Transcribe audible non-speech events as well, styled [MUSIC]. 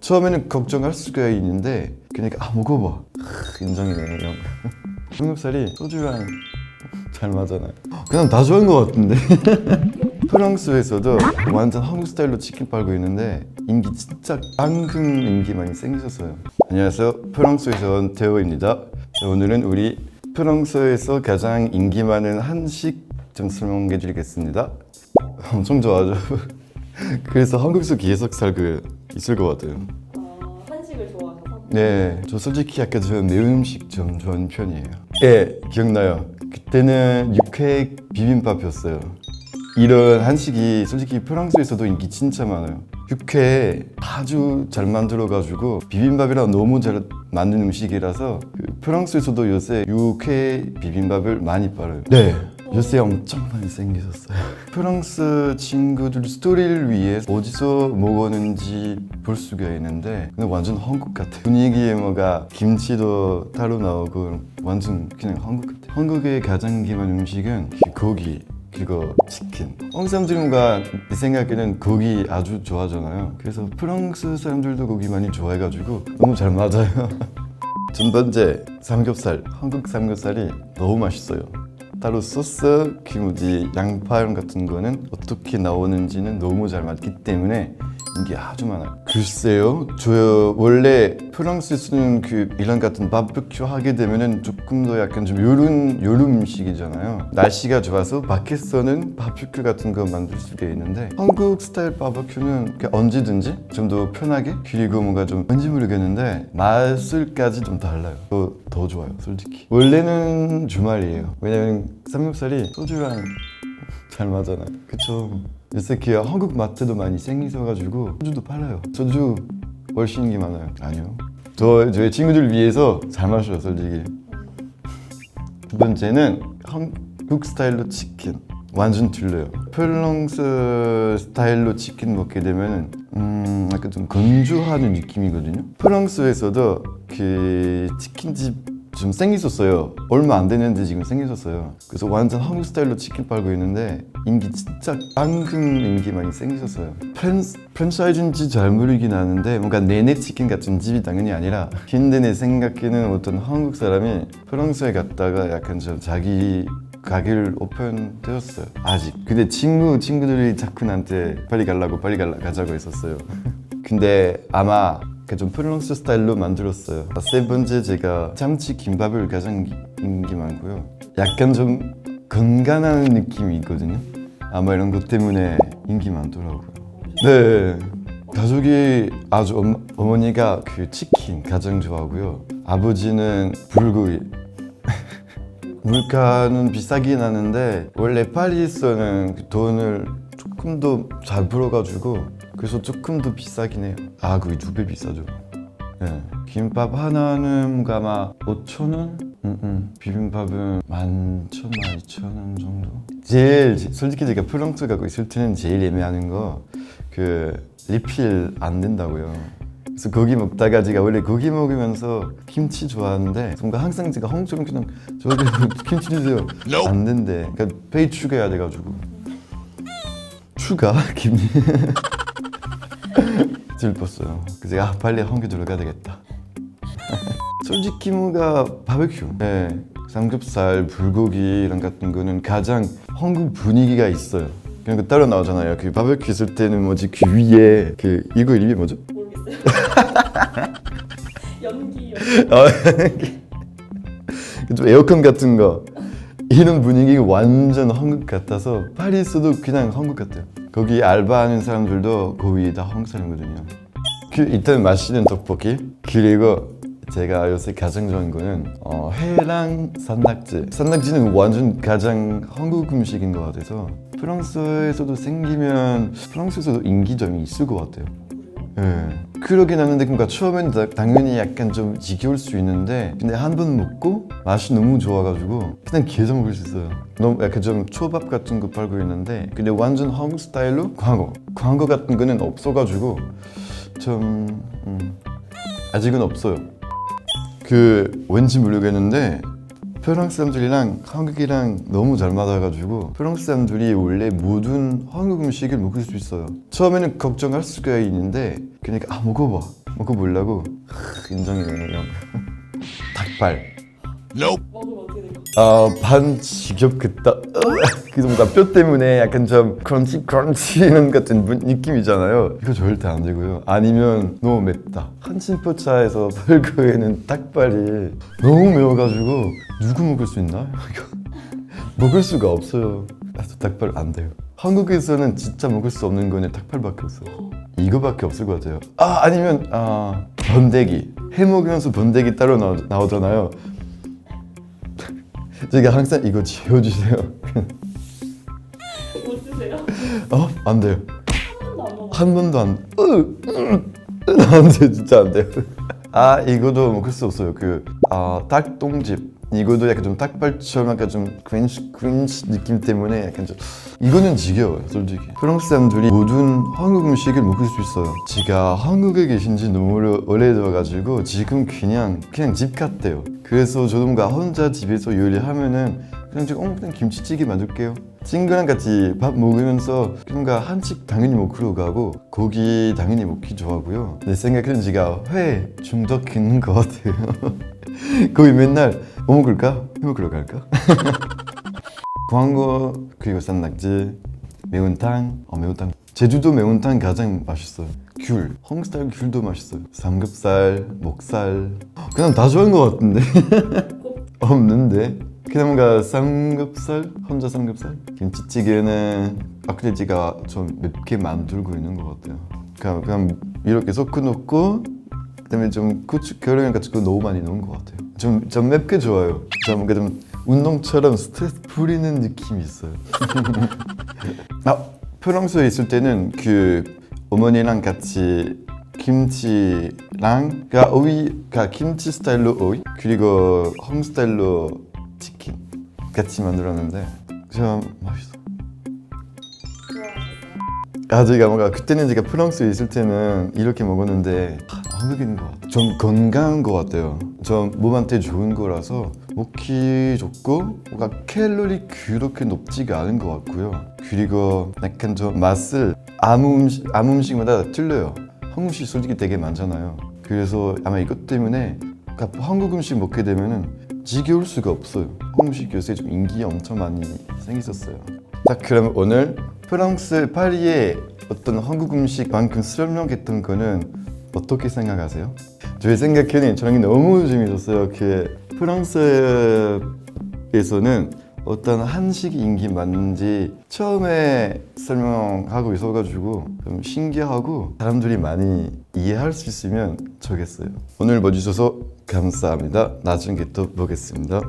처음에는 걱정할 수가 있는데 그러니까 아 먹어봐 크, 인정이네 형 삼겹살이 소주랑 잘 맞잖아요. 그냥 다 좋아하는 것 같은데. [LAUGHS] 프랑스에서도 완전 한국 스타일로 치킨 팔고 있는데 인기 진짜 깡큰 인기 많이 생기셨어요. 안녕하세요. 프랑스에서 온 태호입니다. 자, 오늘은 우리 프랑스에서 가장 인기 많은 한식 좀 설명해 드리겠습니다. [LAUGHS] 엄청 좋아하죠 [LAUGHS] [LAUGHS] 그래서 한국에서 계속 살고 있을 것 같아요 어, 한식을 좋아하셔서 네, 저 솔직히 약간 저 매운 음식 좀 좋아하는 편이에요. 예, 기억나요. 그때는 육회 비빔밥이었어요. 이런 한식이 솔직히 프랑스에서도 인기 진짜 많아요. 육회 아주 잘 만들어가지고 비빔밥이랑 너무 잘 만든 음식이라서 그 프랑스에서도 요새 육회 비빔밥을 많이 팔아요. 네. 요새 엄청 많이 생기셨어요. [LAUGHS] 프랑스 친구들 스토리를 위해 어디서 먹었는지 볼 수가 있는데 근데 완전 한국 같아. 분위기에 뭐가 김치도 따로 나오고 완전 그냥 한국 같아. 한국의 가장 기본 음식은 그 고기 그리고 치킨. 한국 사람들과 내 생각에는 고기 아주 좋아하잖아요. 그래서 프랑스 사람들도 고기 많이 좋아해가지고 너무 잘 맞아요. [LAUGHS] 첫 번째 삼겹살. 한국 삼겹살이 너무 맛있어요. 따로 소스, 기무지, 양파 이런 같은 거는 어떻게 나오는지는 너무 잘 맞기 때문에 인기 아주 많아요. 글쎄요, 저 원래 프랑스에서는 그 이런 같은 바베큐 하게 되면은 조금 더 약간 좀 요런 요런 음식이잖아요. 날씨가 좋아서 밖에서는 바베큐 같은 거 만들 수가 있는데 한국 스타일 바베큐는 언제든지 좀 더 편하게 그리고 뭔가 좀 뭔지 모르겠는데 맛을까지 좀 달라요. 더, 더 좋아요, 솔직히. 원래는 주말이에요. 왜냐면 삼겹살이 소주랑 [LAUGHS] 잘 맞잖아요. 그쵸? 요새 그 한국 마트도 많이 생기셔가지고 소주도 팔아요. 소주 훨씬 인기 많아요. 아니요. 저 저희 친구들 위해서 잘 마셔요, 솔직히. 두 번째는 한국 스타일로 치킨. 완전 틀려요. 프랑스 스타일로 치킨 먹게 되면은 음 약간 좀 건조하는 느낌이거든요. 프랑스에서도 그 치킨집 좀 생겼었어요. 얼마 안 됐는데 지금 생겼었어요. 그래서 완전 한국 스타일로 치킨 팔고 있는데 인기 진짜 깡큰 인기 많이 생기셨어요. 프랜, 프랜차이즈인지 잘 모르긴 하는데 뭔가 내내 치킨 같은 집이 당연히 아니라 근데 내 생각에는 어떤 한국 사람이 프랑스에 갔다가 약간 좀 자기 가게를 오픈되었어요. 아직. 근데 친구 친구들이 자꾸 나한테 빨리 가려고 빨리 갈라 가자고 했었어요. [LAUGHS] 근데 아마 그좀 프랑스 스타일로 만들었어요. 세 번째 제가 참치 김밥을 가장 인기 많고요. 약간 좀 건강한 느낌이 있거든요. 아마 이런 것 때문에 인기 많더라고요. 네. 가족이 아주 엄, 어머니가 그 치킨 가장 좋아하고요. 아버지는 불고기. [LAUGHS] 물가는 비싸긴 하는데 원래 파리에서는 그 돈을 조금 더 잘 벌어가지고 그래서 조금 더 비싸긴 해요. 아 그게 두 배 비싸죠. 네. 김밥 하나는 아마 5천 원? 음, 음. 비빔밥은 만 천만 이천 원 정도. 제일 솔직히 제가 프랑스 가고 있을 때는 제일 예매하는 거 그 리필 안 된다고요. 그래서 고기 먹다가 제가 원래 고기 먹으면서 김치 좋아하는데 뭔가 항상 제가 홍처럼 그냥 저기 [LAUGHS] 김치 주세요 안 된대. 그러니까 페이 추가해야 돼가지고 추가 [LAUGHS] 김 [LAUGHS] 슬펐어요. 그래서 아 빨리 한국 들어가야 되겠다. [LAUGHS] 솔직히 뭔가 바베큐, 네, 삼겹살, 불고기 이런 같은 거는 가장 한국 분위기가 있어요. 그냥 그 따로 나오잖아요. 그 바베큐 있을 때는 뭐지 그 위에 그 이거 이름이 뭐죠? 모르겠어요. [LAUGHS] 연기 연기. 어, 좀 에어컨 같은 거 이런 분위기가 완전 한국 같아서 파리에서도 그냥 한국 같아요. 거기 알바하는 사람들도 거의 다 한국 사람이거든요. 그 일단 맛있는 떡볶이 그리고 제가 요새 가장 좋아하는 거는 어, 회랑 산낙지. 산낙지는 완전 가장 한국 음식인 것 같아서 프랑스에서도 생기면 프랑스에서도 인기점이 있을 것 같아요. 예. 그러긴 하는데 그러니까 처음에는 다- 당연히 약간 좀 지겨울 수 있는데 근데 한 번 먹고 맛이 너무 좋아가지고 그냥 계속 먹을 수 있어요. 너무 약간 좀 초밥 같은 거 팔고 있는데 근데 완전 한국 스타일로 광어. 광어 같은 거는 없어가지고 좀 음, 아직은 없어요. 그 왠지 모르겠는데 프랑스 사람들이랑 한국이랑 너무 잘 맞아가지고 프랑스 사람들이 원래 모든 한국 음식을 먹을 수 있어요. 처음에는 걱정할 수가 있는데 그러니까 아 먹어봐 먹어보려고 하, 인정이네요. [LAUGHS] 닭발. 먹으면 아, 반 지겹 겠다. 그 뭔가 뼈 때문에 약간 좀 크런치 크런치는 같은 분- 느낌이잖아요. 이거 절대 안 되고요. 아니면 너무 맵다. 한신포차에서 팔고 있는 닭발이 너무 매워가지고 누구 먹을 수 있나? [LAUGHS] 먹을 수가 없어요. 나도 닭발 안 돼요. 한국에서는 진짜 먹을 수 없는 거는 닭발밖에 없어. 이거밖에 없을 것 같아요. 아 아니면 아 번데기. 해 먹으면서 번데기 따로 나오, 나오잖아요. 제가 항상 이거 지워주세요. 못 드세요? 어? 안 돼요. 한 번도 안 먹어. 한 번도 안. 돼요. 진짜 안 돼요. 아 이거도 먹을 수 없어요. 그 아, 닭똥집. 이거도 약간 좀 닭발처럼 약간 좀 크린치 크린치 느낌 때문에 약간 좀 이거는 지겨워요 솔직히. 프랑스 사람들이 모든 한국 음식을 먹을 수 있어요. 제가 한국에 계신 지 너무 오래- 오래돼가지고 지금 그냥 그냥 집 같대요. 그래서 저도 뭔가 혼자 집에서 요리하면은 그냥 좀 어, 그냥 김치찌개 만들게요. 친구랑 같이 밥 먹으면서 뭔가 한식 당연히 먹으러 가고 고기 당연히 먹기 좋아하고요. 내 생각에는 제가 회 중독인 것 같아요. [LAUGHS] 거의 맨날 뭐 먹을까? 회 먹으러 갈까? 광고 그리고 산낙지 매운탕 어 매운탕. 제주도 매운탕 가장 맛있어요. 귤 홍스타일 귤도 맛있어요. 삼겹살 목살. 그냥 다 좋아하는 것 같은데. [LAUGHS] 없는데. 그냥 뭔가 삼겹살? 혼자 삼겹살? 김치찌개는 아크리지가 좀 맵게 만들고 있는 것 같아요. 그냥, 그냥 이렇게 섞어 놓고 그다음에 좀 고추 같이 그 너무 많이 넣은 것 같아요. 좀, 좀 맵게 좋아요. 좀 뭔가 좀 운동처럼 스트레스 풀리는 느낌이 있어요. [LAUGHS] 아 프랑스에 있을 때는 그 어머니랑 같이 김치랑 그 오이 그 김치 스타일로 오이 그리고 홈 스타일로 치킨 같이 만들었는데 참 맛있어. 아 제가 뭔가 그때는 제가 프랑스에 있을 때는 이렇게 먹었는데 아, 한국인 것 같아요. 좀 건강한 것 같아요. 좀 몸한테 좋은 거라서 먹기 좋고 뭔가 칼로리 그렇게 높지가 않은 것 같고요. 그리고 약간 좀 맛을 아무 음식 아무 음식마다 틀려요. 한국 음식 솔직히 되게 많잖아요. 그래서 아마 이것 때문에 그러니까 한국 음식 먹게 되면은 지겨울 수가 없어요. 한국 음식 요새 좀 인기 엄청 많이 생겼었어요. 자 그럼 오늘 프랑스 파리의 어떤 한국 음식만큼 설명했던 거는 어떻게 생각하세요? 저의 생각에는 저는 너무 재밌었어요. 그 프랑스에서는 어떤 한식이 인기 많은지 처음에 설명하고 있어가지고 좀 신기하고 사람들이 많이 이해할 수 있으면 좋겠어요. 오늘 봐주셔서 감사합니다. 나중에 또 보겠습니다.